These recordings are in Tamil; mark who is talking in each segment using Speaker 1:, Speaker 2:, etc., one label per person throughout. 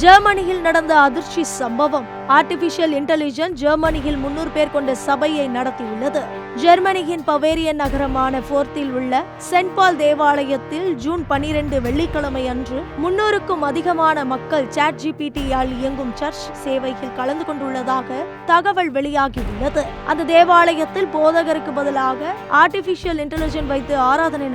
Speaker 1: ஜெர்மனியில் நடந்த அதிர்ச்சி சம்பவம். ஆர்டிபிஷியல் இன்டெலிஜென்ஸ் ஜெர்மனியில் முன்னூறு பேர் கொண்ட சபையை நடத்தியுள்ளது. ஜெர்மனியின் பவேரியன் நகரமான போர்த்தில் உள்ள சென்ட் பால் தேவாலயத்தில் ஜூன் பனிரெண்டு வெள்ளிக்கிழமை அன்று முன்னூறுக்கும் அதிகமான மக்கள் சாட் ஜிபிடியால் இயங்கும் சர்ச் சேவையில் கலந்து கொண்டுள்ளதாக தகவல் வெளியாகியுள்ளது. அந்த தேவாலயத்தில் போதகருக்கு பதிலாக ஆர்டிபிஷியல் இன்டெலிஜென்ஸ் வைத்து ஆராதனை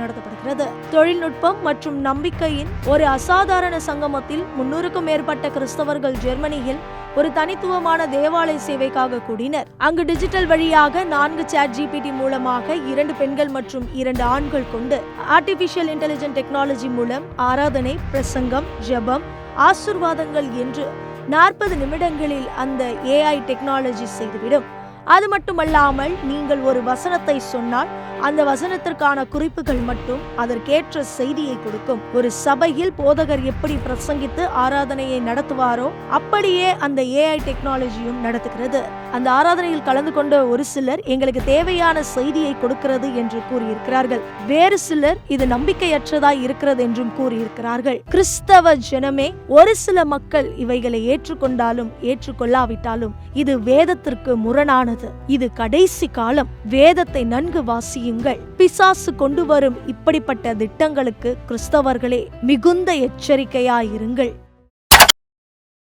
Speaker 1: வருகிறது தொழில்நுட்பம் மற்றும் நம்பிக்கையின் ஒரு அசாதாரண சங்கமத்தில் முன்னூறுக்கும் மேற்பட்ட கிறிஸ்தவர்கள் ஜெர்மனியில் ஒரு தனித்துவமான தேவாலய சேவைக்காக கூடினர். அங்கு டிஜிட்டல் வழியாக நான்கு சேட் ஜிபிடி மூலமாக இரண்டு பெண்கள் மற்றும் இரண்டு ஆண்கள் கொண்டு ஆர்டிபிஷியல் இன்டெலிஜென்ட் டெக்னாலஜி மூலம் ஆராதனை பிரசங்கம் ஜெபம் ஆசிர்வாதங்கள் என்று நாற்பது நிமிடங்களில் அந்த ஏஐ டெக்னாலஜி செய்துவிடும். அது மட்டுமல்லாமல் நீங்கள் ஒரு வசனத்தை சொன்னால் அந்த வசனத்திற்கான குறிப்புகள் மட்டும் அதற்கேற்ற செய்தியை கொடுக்கும். ஒரு சபையில் போதகர் எப்படி பிரசங்கித்து ஆராதனையை நடத்துவாரோ அப்படியே அந்த ஏஐ டெக்னாலஜியும் நடத்துகிறது. அந்த ஆராதனையில் கலந்து கொண்ட ஒரு சிலர் எங்களுக்கு தேவையான செய்தியை கொடுக்கிறது என்று கூறியிருக்கிறார்கள். வேறு சிலர் இது நம்பிக்கையற்றதாய் இருக்கிறது என்றும் கூறியிருக்கிறார்கள். கிறிஸ்தவ ஜனமே ஒரு சில மக்கள் இவைகளை ஏற்றுக்கொண்டாலும் ஏற்றுக்கொள்ளாவிட்டாலும் இது வேதத்திற்கு முரணானது. இது கடைசி காலம். வேதத்தை நன்கு வாசியுங்கள். பிசாசு கொண்டு வரும் இப்படிப்பட்ட திட்டங்களுக்கு கிறிஸ்தவர்களே மிகுந்த எச்சரிக்கையாயிருங்கள்.